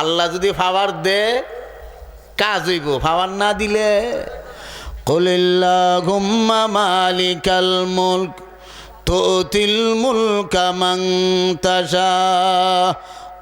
আল্লাহ যদি ফাওয়ার দে, কাজ হইব। ফাওয়ার না দিলে? কলিল্লাহুম্মা মালিকাল মুলক, তুতিল মুলকা তাশা।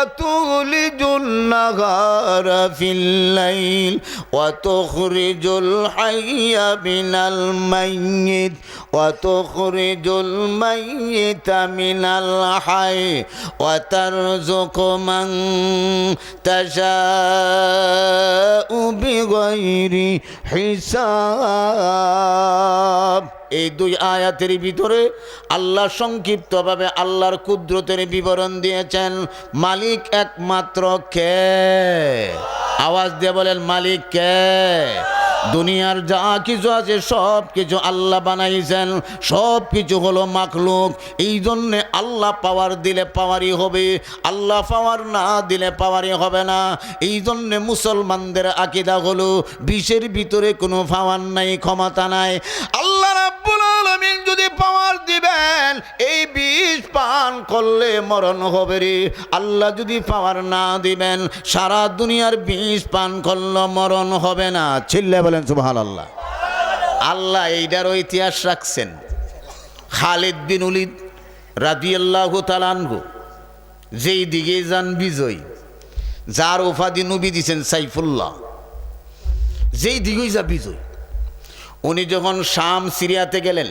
وتولج النهار في الليل وتخرج الحي من الميت وتخرج الميت من الحي وترزق من تشاء بغير حساب এই দুই আয়াতের ভিতরে আল্লাহ সংক্ষিপ্তভাবে আল্লাহর কুদরতের বিবরণ দিয়েছেন, মালিক একমাত্র কে? আওয়াজ দিয়ে বলেন, মালিক কে? দুনিয়ার যা কিছু আছে, সব কিছু আল্লাহ বানাইছেন, সব কিছু হলো মাখলুক। এই জন্যে আল্লাহ পাওয়ার দিলে পাওয়ারই হবে, আল্লাহ পাওয়ার না দিলে পাওয়ারই হবে না। এই জন্যে মুসলমানদের আকিদা হলো, বিষের ভিতরে কোনো পাওয়ার নাই, ক্ষমতা নাই। আল্লাহ এই বিষ পান করলে মরণ হবে রে। আল্লাহ যদি পাওয়ার না দিবেন, সারা দুনিয়ার বিষ পান করলে মরণ হবে না। চিল্লে বলেন সুবহান আল্লাহ আল্লাহ এইটারও ইতিহাস রাখছেন। খালিদ বিন উলিদ রাদিয়াল্লাহু তালানহু যেই দিকে যান বিজয়, যার উপাধি নবী দিছেন সাইফুল্লাহ, যেই দিকেই যা বিজয়। উনি যখন শাম সিরিয়াতে গেলেন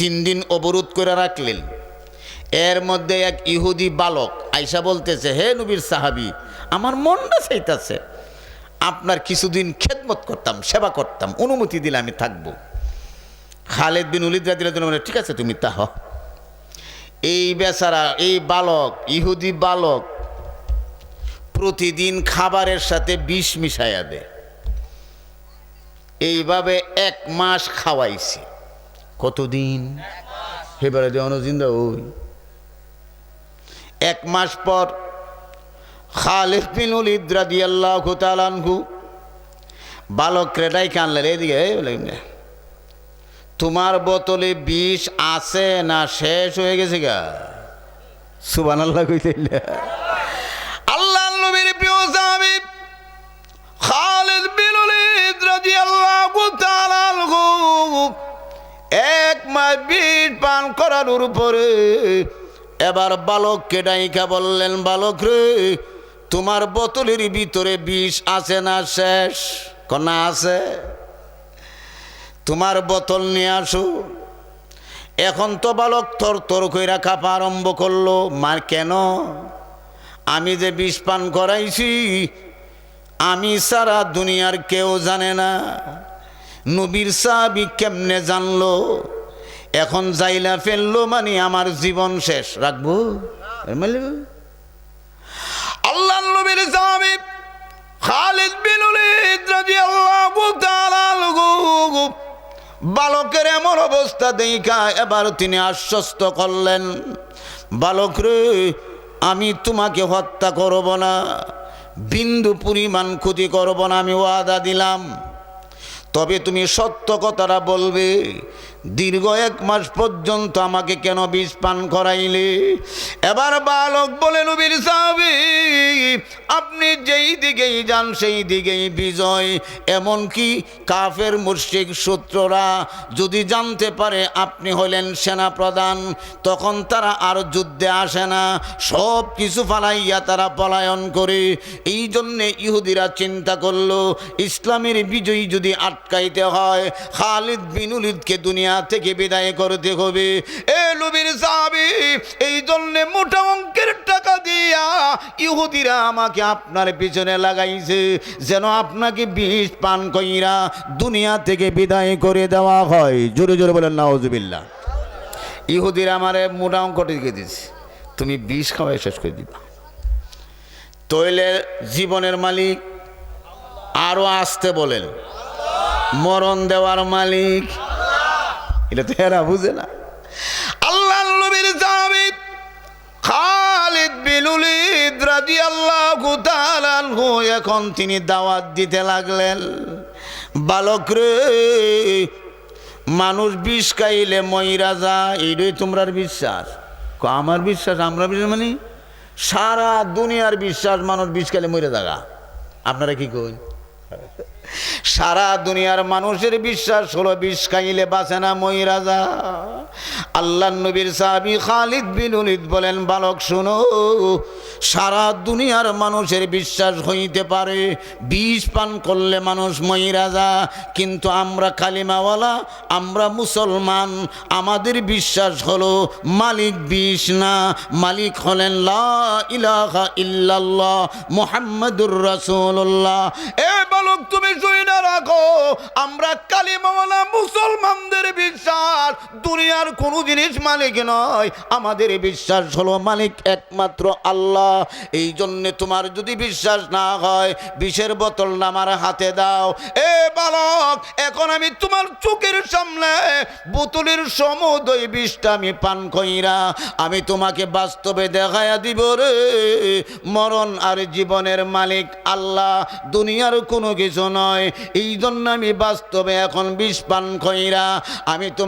তিন দিন অবরোধ করে রাখলেন। এর মধ্যে এক ইহুদি বালক আইসা বলতেছে, হে নবীর সাহাবি, আমার মনটা চাইতাছে। আপনার কিছুদিন খেদমত করতাম, সেবা করতাম, অনুমতি দিলে আমি থাকব। খালেদ বিন উলিদ রাদিল্লাহু বলে, ঠিক আছে, তুমি তাহ এই বেচারা, এই বালক, ইহুদি বালক প্রতিদিন খাবারের সাথে বিষ মিশাইয়া দেয়। এইভাবে এক মাস খাওয়াইছে। কতদিন? এবারে দেওয়ানো জিন্দা ওই। এক মাস পর খালেদ বিন উলিদ রাদিয়াল্লাহু তাআলাহু বালক ক্রেডাই কানলেন এদিকে তোমার বোতলে বিষ আছে না শেষ হয়ে গেছে গা? সুবহানাল্লাহ কইতে এক মাস বিষ পান করার উপরে এবার বালককে ডাইকা বললেন, বালক রে, তোমার বোতলের ভিতরে বিষ আছে না শেষ? কনা আছে? তোমার বোতল নিয়ে আসো। এখন তো বালক থর থর কইরা কাঁপা আরম্ভ করল মার কেন? আমি যে বিষ পান করাইছি, আমি সারা দুনিয়ার কেউ জানে না। নবীর সাহাবি কেমনে জানলো? এখন যাইলা ফেলল মানে আমার জীবন শেষ। রাখব? আল্লাহ নবীর সাহাবি খালিদ বিন রাদিয়াল্লাহু তাআলা বালকের এমন অবস্থা দেখা এবার তিনি আশ্বস্ত করলেন, বালক রে, আমি তোমাকে হত্যা করব না, বিন্দু পরিমাণ ক্ষতি করব না, আমি ওয়াদা দিলাম। তবে তুমি সত্য কথাটা বলবে। দীর্ঘ এক মাস পর্যন্ত আমাকে কেন বিষ পান করাইলে? এবার বালক বলে, নবীর সাহাবি, আপনি যেই দিকেই যান, সেই দিকেই বিজয়। এমনকি কাফের মুর্শিক সূত্ররা যদি জানতে পারে আপনি হলেন সেনা প্রধান তখন তারা আর যুদ্ধে আসে না। সব কিছু ফালাইয়া তারা পলায়ন করে। এই জন্যে ইহুদিরা চিন্তা করল, ইসলামের বিজয়ী যদি আটকাইতে হয়, খালিদ বিনুলিদকে দুনিয়া থেকে বিদায় করতে হবে। এ লুবির সাহাবি, এই জন্যে মোটা অঙ্কের টাকা দিয়া ইহুদিরা আমাকে আপনার পিছনে লাগাইছে। যেন আপনাকে বিষ পান কইরা দুনিয়া থেকে বিদায় করে দেওয়া হয়। জোরে জোরে বলেন নাওজুবিল্লাহ ইহুদিরা আমারে মোটা অঙ্ক টিকে দিছে। তুমি বিষ খাওয়াই শেষ করে দিবা। তৈলে জীবনের মালিক আরও আসতে বলেন। মরণ দেওয়ার মালিক এটা তো এরা বুঝে না। আল্লাহ নবীর সাহাবী খালিদ বিন উলিদ রাদিয়াল্লাহু তাআলা আনহু, এখন তিনি দাওয়াত দিতে লাগলেন। বালক রে, মানুষ বিষ খাইলে ময়রা যায় এইটাই তোমরার বিশ্বাস। আমার বিশ্বাস, আমরা বিশ্বাস মানে সারা দুনিয়ার বিশ্বাস, মানুষ বিষ খাইলে মরে থাকা আপনারা কি কই? সারা দুনিয়ার মানুষের বিশ্বাস হলো বিষ খাইলে বাঁচে না মহিরাজা। আল্লাহ নবীর সাহাবি খালিদ বিন উলিদ বলেন, বালক, শুনো, সারা দুনিয়ার মানুষের বিশ্বাস হইতে পারে, বিষ পান করলে মানুষ মহিরাজা। কিন্তু আমরা কালিমাওয়ালা, আমরা মুসলমান, আমাদের বিশ্বাস হলো মালিক বিষ না। মালিক হলেন লা ইলাহা ইল্লাল্লাহ, মুহাম্মাদুর রাসূলুল্লাহ। এ তুমি শুই না রাখো। আমরা কালিমাওয়ালা মুসলমানদের বিশ্বাস। দুনিয়ার কোনো জিনিস মালিক নয়। আমাদের বিশ্বাস হলো মালিক একমাত্র আল্লাহ। এই জন্যে তোমার যদি বিশ্বাস না হয়, বিষের বোতল আমার হাতে দাও। এ বালক, এখন আমি তোমার চোখের সামনে বোতলের সমুদয় বিষটা আমি পান কইরা আমি তোমাকে বাস্তবে দেখায়া দিব রে। মরণ আর জীবনের মালিক আল্লাহ। দুনিয়ার কোনো নয়। এই জন্য আমি বাস্তবে এখন বিষ পান কইরা আমি